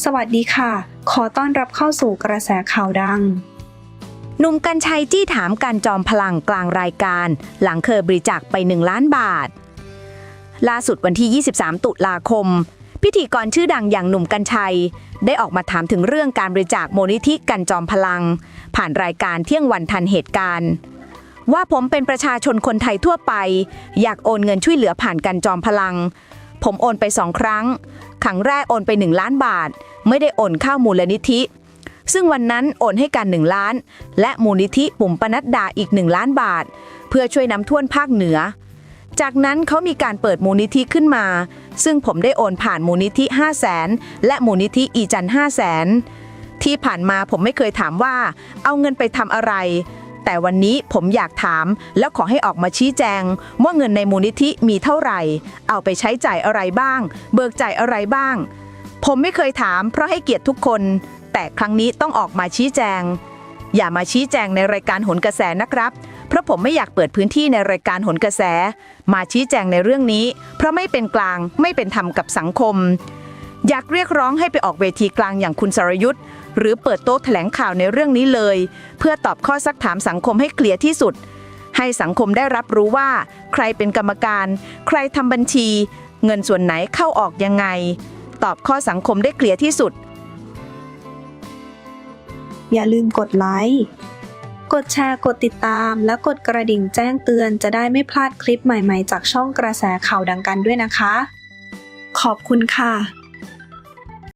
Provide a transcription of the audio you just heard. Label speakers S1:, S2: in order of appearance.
S1: สวัสดีค่ะ ขอต้อนรับเข้าสู่กระแสข่าวดัง
S2: หนุ่มกัญชัยจี้ถามการจอมพลังกลางรายการ หลังเคยบริจาคไป 1 ล้านบาท ล่าสุดวันที่ 23 ตุลาคม พิธีกรชื่อดังอย่างหนุ่มกัญชัย ได้ออกมาถามถึงเรื่องการบริจาคโมนิธิกันจอมพลัง ผ่านรายการเที่ยงวันทันเหตุการณ์ว่าผมเป็นประชาชนคนไทยทั่วไป อยากโอนเงินช่วยเหลือผ่านกันจอมพลัง ผมโอนไปสองครั้งครั้งแรกโอนไป 1 ล้านบาท ไม่ได้โอนเข้ามูลนิธิ ซึ่งวันนั้นโอนให้กัน 1 ล้าน และมูลนิธิปุ่มปนัดดาอีก 1 ล้านบาท เพื่อช่วยน้ำท่วมภาคเหนือ จากนั้นเขามีการเปิดมูลนิธิขึ้นมา ซึ่งผมได้โอนผ่านมูลนิธิ5 0 0แสนและมูลนิธิอีจัน5 0 0แสนที่ผ่านมาผมไม่เคยถามว่า เอาเงินไปทำอะไร แต่วันนี้ผมอยากถาม แล้วขอให้ออกมาชี้แจง ว่าเงินในมูลนิธิมีเท่าไหร่ เอาไปใช้จ่ายอะไรบ้าง เบิกจ่ายอะไรบ้าง ผมไม่เคยถามเพราะให้เกียรติทุกคน แต่ครั้งนี้ต้องออกมาชี้แจง อย่ามาชี้แจงในรายการหนกระแสนะครับ เพราะผมไม่อยากเปิดพื้นที่ในรายการหนกระแส มาชี้แจงในเรื่องนี้ เพราะไม่เป็นกลางไม่เป็นธรรมกับสังคม อยากเรียกร้องให้ไปออกเวทีกลางอย่างคุณสรยุทธ์ หรือเปิดโต๊ะแถลงข่าวในเรื่องนี้เลย เพื่อตอบข้อซักถามสังคมให้เคลียร์ที่สุด ให้สังคมได้รับรู้ว่า ใครเป็นกรรมการ ใครทำบัญชี เงินส่วนไหนเข้าออกยังไง ตอบข้อสังคมได้เคลียร์ที่สุด
S1: อย่าลืมกดไลค์กดแชร์กดติดตาม และกดกระดิ่งแจ้งเตือนจะได้ไม่พลาดคลิปใหม่ๆ จากช่องกระแสข่าวดังกันด้วยนะคะ ขอบคุณค่ะ